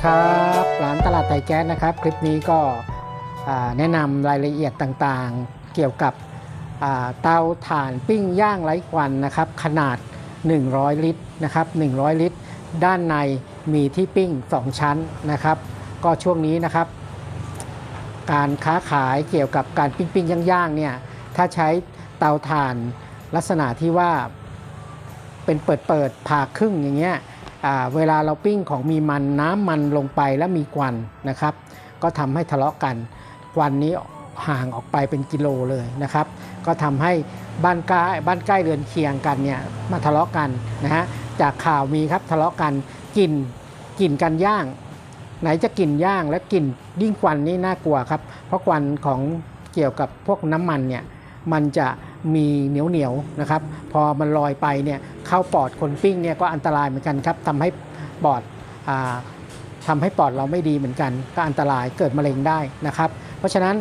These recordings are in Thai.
ดีครับร้านตลาดไทยแก๊สนะครับ คลิปนี้ก็แนะนำรายละเอียดต่างๆ เกี่ยวกับเตาถ่านปิ้งย่างไร้ควันนะครับ ขนาด 100 ลิตรนะครับ 100 ลิตร ด้านในมีที่ปิ้ง 2 ชั้นนะครับ ก็ช่วงนี้นะครับ การค้าขายเกี่ยวกับการปิ้งปิ้งๆย่างๆเนี่ยถ้าใช้เตาถ่านลักษณะที่ว่าเป็นเปิดเปิดๆผ่าครึ่งอย่างเงี้ย เวลาเราปิ้งของมีมันน้ำมันลงไปแล้วมีควันนะครับ ก็ทำให้ทะเลาะกัน ควันนี้ห่างออกไปเป็นกิโลเลยนะครับ ก็ทำให้บ้านใกล้บ้านใกล้เรือนเคียงกันเนี่ยมาทะเลาะกันนะฮะจากข่าวมีครับทะเลาะกันกลิ่นกลิ่นกันย่าง ไหนจะกลิ่นย่างและกลิ่นยิ่งควันนี่น่ากลัวครับ เพราะควันของเกี่ยวกับพวกน้ำมันเนี่ยมันจะ มีเหนียวเหนียวนะครับ พอมันลอยไปเนี่ยเข้าปอดคนปิ้งเนี่ยก็อันตรายเหมือนกันครับทำให้ปอดอ่าทำให้ปอดเราไม่ดีเหมือนกัน ก็อันตรายเกิดมะเร็งได้นะครับ เพราะฉะนั้น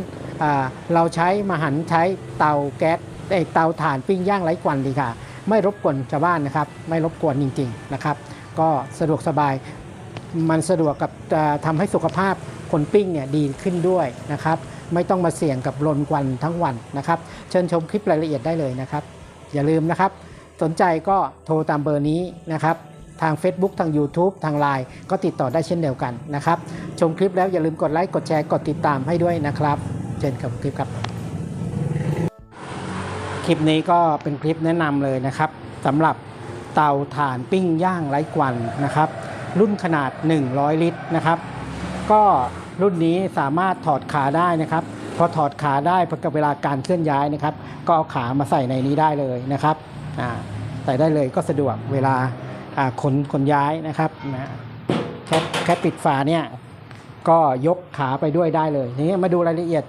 เราใช้มหันใช้เตาแก๊สเตาถ่านปิ้งย่างไร้ควันดีค่ะ ไม่รบกวนชาวบ้านนะครับ ไม่รบกวนจริง ๆนะครับ ก็สะดวกสบายมันสะดวกกับจะทำให้สุขภาพ คนปิ้งเนี่ยดีขึ้นด้วยนะครับ ไม่ต้องมาเสี่ยงกับลนควันทั้งวันนะครับ เชิญชมคลิปรายละเอียดได้เลยนะครับ อย่าลืมนะครับ สนใจก็โทรตามเบอร์นี้นะครับ ทาง Facebook ทาง YouTube ทาง Line ก็ติดต่อได้เช่นเดียวกันนะครับ ชมคลิปแล้วอย่าลืมกดไลค์กดแชร์กดติดตามให้ด้วยนะครับ เชิญกับคลิปครับคลิปนี้ก็เป็นคลิปแนะนำเลยนะครับสำหรับเตาถ่านปิ้งย่างไร้ควันนะครับ รุ่นขนาด 100 ลิตรนะครับ ก็รุ่นนี้สามารถถอดขาได้นะครับ พอถอดขาได้พอกับเวลาการเคลื่อนย้ายนะครับ ก็เอาขามาใส่ในนี้ได้เลยนะครับใส่ได้เลยก็สะดวกเวลาขนขนย้ายนะครับนะแค่แค่ปิดฝาเนี่ยก็ยกขาไปด้วยได้เลยทีนี้มาดูรายละเอียด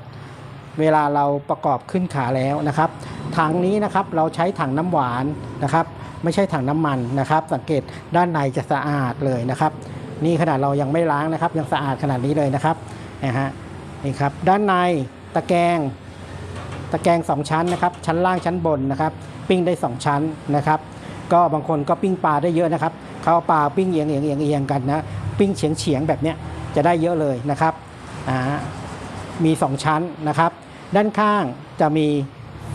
เวลาเราประกอบขึ้นขาแล้วนะครับถังนี้นะครับเราใช้ถังน้ำหวานนะครับ ไม่ใช่ถังน้ำมันนะครับ สังเกตด้านในจะสะอาดเลยนะครับ นี่ขนาดเรายังไม่ล้างนะครับ ยังสะอาดขนาดนี้เลยนะครับนะฮะนี่ครับด้านในตะแกรงตะแกรงสองชั้นนะครับ ชั้นล่างชั้นบนนะครับ ปิ้งได้สองชั้นนะครับ ก็บางคนก็ปิ้งปลาได้เยอะนะครับเขาปลาปิ้งเอียงเอียงเอียงเอียงกันนะปิ้งเฉียงเฉียงแบบเนี้ยจะได้เยอะเลยนะครับอ่ามี 2 ชั้นนะครับ ด้านข้างจะมี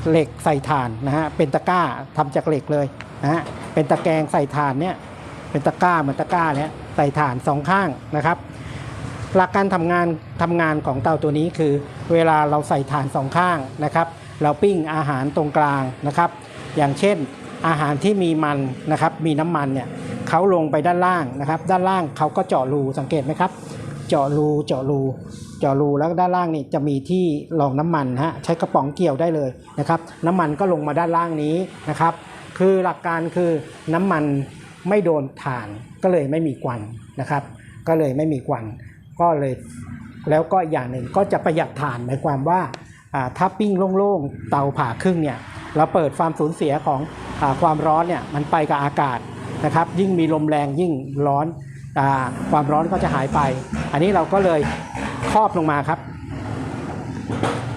เหล็กใส่ถ่านนะฮะเป็นตะกร้าทำจากเหล็กเลยนะฮะเป็นตะแกรงใส่ถ่านเนี่ย เป็นตะกร้าเหมือนตะกร้าเนี่ยใส่ถ่านสองข้างนะครับ หลักการทำงานทำงานของเตาตัวนี้คือ เวลาเราใส่ถ่านสองข้างนะครับ เราปิ้งอาหารตรงกลางนะครับ อย่างเช่นอาหารที่มีมันนะครับ มีน้ำมันเนี่ยเขาลงไปด้านล่างนะครับ ด้านล่างเขาก็เจาะรูสังเกตไหมครับ เจาะรูเจาะรูเจาะรูแล้วด้านล่างนี่จะมีที่รองน้ำมันฮะใช้กระป๋องเกี่ยวได้เลยนะครับ น้ำมันก็ลงมาด้านล่างนี้นะครับ คือหลักการคือน้ำมัน ไม่โดนถ่านก็เลยไม่มีควันนะครับ ก็เลยไม่มีควันก็เลยแล้วก็อย่างหนึ่งก็จะประหยัดถ่านหมายความว่าถ้าปิ้งโล่งๆ เตาผ่าครึ่งเนี่ยเราเปิดความสูญเสียของอความร้อนเนี่ยมันไปกับอากาศนะครับ ยิ่งมีลมแรงยิ่งร้อนอความร้อนก็จะหายไป อันนี้เราก็เลยครอบลงมาครับ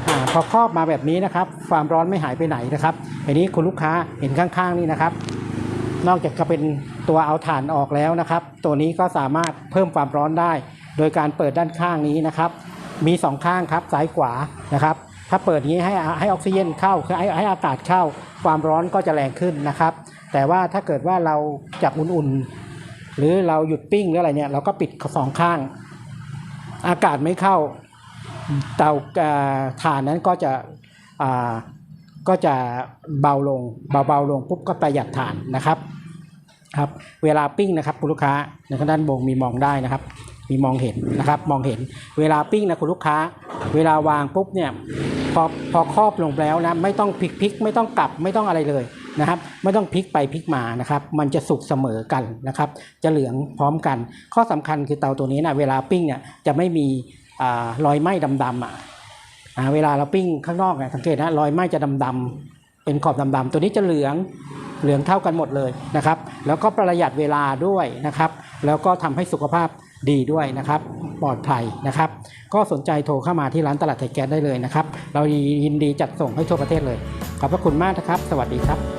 อพอครอบมาแบบนี้นะครับ ความร้อนไม่หายไปไหนนะครับอันนี้คุณลูกค้าเห็นข้างๆนี่นะครับ นอกจากจะเป็นตัวเอาถ่านออกแล้วนะครับ ตัวนี้ก็สามารถเพิ่มความร้อนได้ โดยการเปิดด้านข้างนี้นะครับ มีสองข้างครับซ้ายขวานะครับ ถ้าเปิดนี้ให้ให้ออกซิเจนเข้าคือให้ให้อากาศเข้า ความร้อนก็จะแรงขึ้นนะครับ แต่ว่าถ้าเกิดว่าเราจับอุ่นๆ หรือเราหยุดปิ้งหรืออะไรเนี่ยเราก็ปิดสองข้าง อากาศไม่เข้าเตาถ่านนั้นก็จะก็จะเบาลงเบาๆลงปุ๊บก็ประหยัดถ่านนะครับ ครับเวลาปิ้งนะครับคุณลูกค้าในทางด้านบนมีมองได้นะครับ มีมองเห็นนะครับมองเห็นเวลาปิ้งนะคุณลูกค้า เวลาวางปุ๊บเนี่ยพอพอครอบลงแล้วนะไม่ต้องพลิกพลิกไม่ต้องกลับไม่ต้องอะไรเลยนะครับไม่ต้องพลิกไปพลิกมานะครับ มันจะสุกเสมอกันนะครับ จะเหลืองพร้อมกัน ข้อสำคัญคือเตาตัวนี้นะเวลาปิ้งเนี่ยจะไม่มีอรอยไหม้ดำๆอะเวลาเราปิ้งข้างนอกเนี่ยสังเกตนะรอยไหม้จะดำๆ เป็นขอบดำๆตัวนี้จะเหลืองเหลืองเท่ากันหมดเลยนะครับ แล้วก็ประหยัดเวลาด้วยนะครับ แล้วก็ทำให้สุขภาพดีด้วยนะครับ ปลอดภัยนะครับ ก็สนใจโทรเข้ามาที่ร้านตลาดไทยแก๊สได้เลยนะครับ เรายินดีจัดส่งให้ทั่วประเทศเลย ขอบพระคุณมากนะครับ สวัสดีครับ